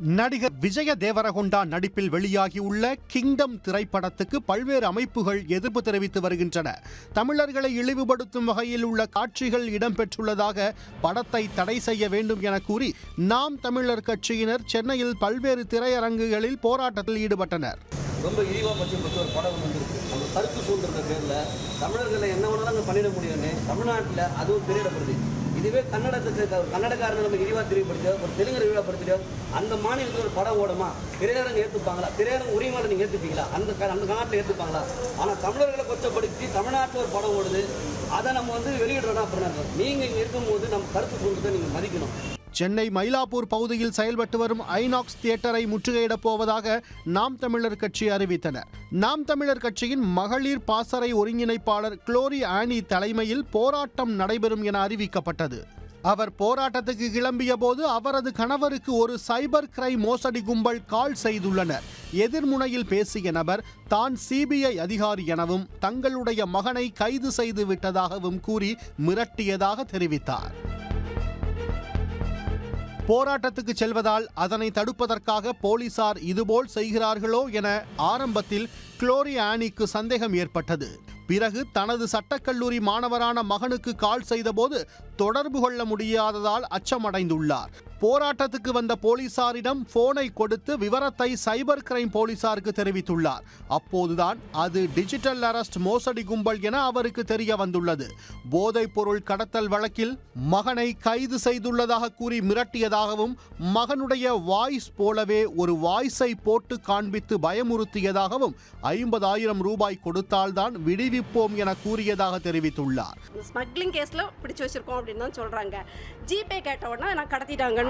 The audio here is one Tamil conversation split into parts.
நடிகர் விஜய தேவரகொண்டா நடிப்பில் வெளியாகியுள்ள கிங்டம் திரைப்படத்துக்கு பல்வேறு அமைப்புகள் எதிர்ப்பு தெரிவித்து வருகின்றன. தமிழர்களை இழிவுபடுத்தும் வகையில் உள்ள காட்சிகள் இடம்பெற்றுள்ளதாக படத்தை தடை செய்ய வேண்டும் என கூறி நாம் தமிழர் கட்சியினர் சென்னையில் பல்வேறு திரையரங்குகளில் போராட்டத்தில் ஈடுபட்டனர். ரொம்ப இழிவாக பற்றி ஒரு படம் வந்துருக்கு. அந்த கருத்து சூழ்நிலை பேரில் தமிழர்களை என்ன வேணாலும் பண்ணிட முடியும்னு தமிழ்நாட்டில் அதுவும் திரையிடப்படுது. இதுவே கன்னடத்துக்கு கன்னடக்காரன் நம்ம இழிவாக தெரியப்படுத்தியோ ஒரு தெலுங்கு இழிவாப்படுத்தியோ அந்த மாநிலத்தில் ஒரு படம் ஓடுமா? திரையரங்கு ஏற்றுப்பாங்களா திரையரங்கு உரிமையில நீங்கள் ஏற்றுப்பீங்களா அந்த அந்த நாட்டில் ஏற்றுப்பாங்களா ஆனால் தமிழர்களை கொச்சப்படுத்தி தமிழ்நாட்டில் ஒரு படம் ஓடுது. அதை நம்ம வந்து வெளியிடுறோம்னா அப்படின்னா நீங்கள் இங்கே இருக்கும்போது நம்ம கருத்து சொல்றதை நீங்கள் மதிக்கணும். சென்னை மயிலாப்பூர் பகுதியில் செயல்பட்டு வரும் ஐநாக்ஸ் தியேட்டரை முற்றுகையிடப் போவதாக நாம் தமிழர் கட்சி அறிவித்தனர். நாம் தமிழர் கட்சியின் மகளிர் பாசறை ஒருங்கிணைப்பாளர் குளோரி ஆனி தலைமையில் போராட்டம் நடைபெறும் என அறிவிக்கப்பட்டது. அவர் போராட்டத்துக்கு கிளம்பிய போது அவரது கணவருக்கு ஒரு சைபர் கிரைம் மோசடி கும்பல் கால் செய்துள்ளனர். எதிர்முனையில் பேசிய நபர் தான் சிபிஐ அதிகாரி எனவும் தங்களுடைய மகனை கைது செய்து விட்டதாகவும் கூறி மிரட்டியதாக தெரிவித்தார். போராட்டத்துக்கு செல்வதால் அதனை தடுப்பதற்காக போலீசார் இதுபோல் செய்கிறார்களோ என ஆரம்பத்தில் குளோரி ஆனிக்கு சந்தேகம் ஏற்பட்டது. பிறகு தனது சட்டக்கல்லூரி மாணவரான மகனுக்கு கால் செய்தபோது தொடர்பு கொள்ள முடியாததால் அச்சமடைந்துள்ளார். போராட்டத்துக்கு வந்த போலீசாரிடம் போனை கொடுத்து விவரத்தை சைபர் கிரைம் போலீசாருக்கு தெரிவித்துள்ளார். அப்போதுதான் அது டிஜிட்டல் அரெஸ்ட் மோசடி கும்பல் என அவருக்கு தெரிய வந்துள்ளது. போதைப் பொருள் கடத்தல் வழக்கில் மகனை கைது செய்துள்ளதாக கூறி மிரட்டியதாகவும் மகனுடைய வாய்ஸ் போலவே ஒரு வாய்ஸை போட்டு காண்பித்து பயமுறுத்தியதாகவும் ஐம்பதாயிரம் ரூபாய் கொடுத்தால்தான் விடுவிப்போம் என கூறியதாக தெரிவித்துள்ளார். ஸ்மக்லிங் கேஸில் பிடிச்சு வச்சிருக்கோம் அப்படின்னு தான் சொல்கிறாங்க ஜிபே கேட்ட உடனே நான் கடத்திட்டாங்கன்னு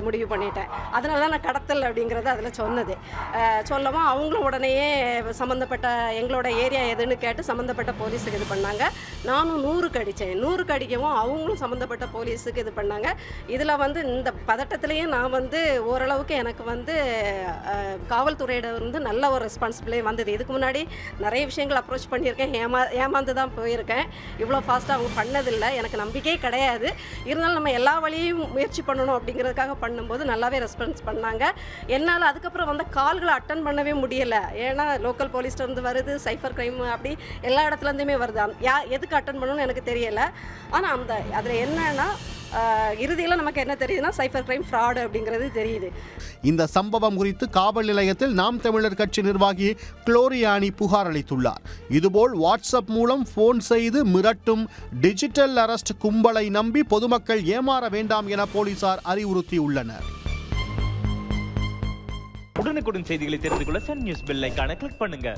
முடிவு பண்ணிட்டேன். அதனால தான் நான் கடத்தல் அப்படிங்கிறத அதில் சொன்னது. சொல்லவும் அவங்களும் உடனேயே சம்மந்தப்பட்ட எங்களோட ஏரியா எதுன்னு கேட்டு சம்மந்தப்பட்ட போலீஸுக்கு இது பண்ணாங்க. நானும் நூறுக்கு அடித்தேன் நூறுக்கு அடிக்கவும் அவங்களும் சம்மந்தப்பட்ட போலீஸுக்கு இது பண்ணாங்க. இதில் வந்து இந்த பதட்டத்திலேயே நான் வந்து ஓரளவுக்கு எனக்கு வந்து அஹ், வந்து நல்ல ஒரு ரெஸ்பான்சிபிளே வந்தது. இதுக்கு முன்னாடி நிறைய விஷயங்கள் அப்ரோச் பண்ணியிருக்கேன். ஏமா ஏமாந்து தான் போயிருக்கேன். இவ்வளோ ஃபாஸ்ட்டாக அவங்க பண்ணதில்லை. எனக்கு நம்பிக்கையே கிடையாது. இருந்தாலும் நம்ம எல்லா வழியும் முயற்சி பண்ணணும் அப்படிங்கிறதுக்காக பண்ணும்போது நல்லாவே ரெஸ்பான்ஸ் பண்ணாங்க. என்னால் அதுக்கப்புறம் வந்த கால்களை அட்டன் பண்ணவே முடியலை. ஏன்னா லோக்கல் போலீஸ்லேருந்து வருது சைஃபர் கிரைம் அப்படி எல்லா இடத்துலேருந்துமே வருது. யா எதுக்கு அட்டன் பண்ணணும்னு எனக்கு தெரியலை. ஆனால் அந்த அதில் என்னன்னா இறுதியில் நமக்கு என்ன தெரியுதுன்னா சைஃபர் கிரைம் ஃப்ராடு அப்படிங்கிறது தெரியுது. இந்த சம்பவம் குறித்து காவல் நிலையத்தில் நாம் தமிழர் கட்சி நிர்வாகி குளோரியானி புகார் அளித்துள்ளார். இதுபோல் வாட்ஸ்அப் மூலம் போன் செய்து மிரட்டும் டிஜிட்டல் அரெஸ்ட் கும்பலை நம்பி பொதுமக்கள் ஏமாற வேண்டாம் என போலீசார் அறிவுறுத்தியுள்ளனர். உடனுக்குடன் செய்திகளை தெரிந்து கொள்ள சன் நியூஸ் பெல் ஐகானை கிளிக் பண்ணுங்க.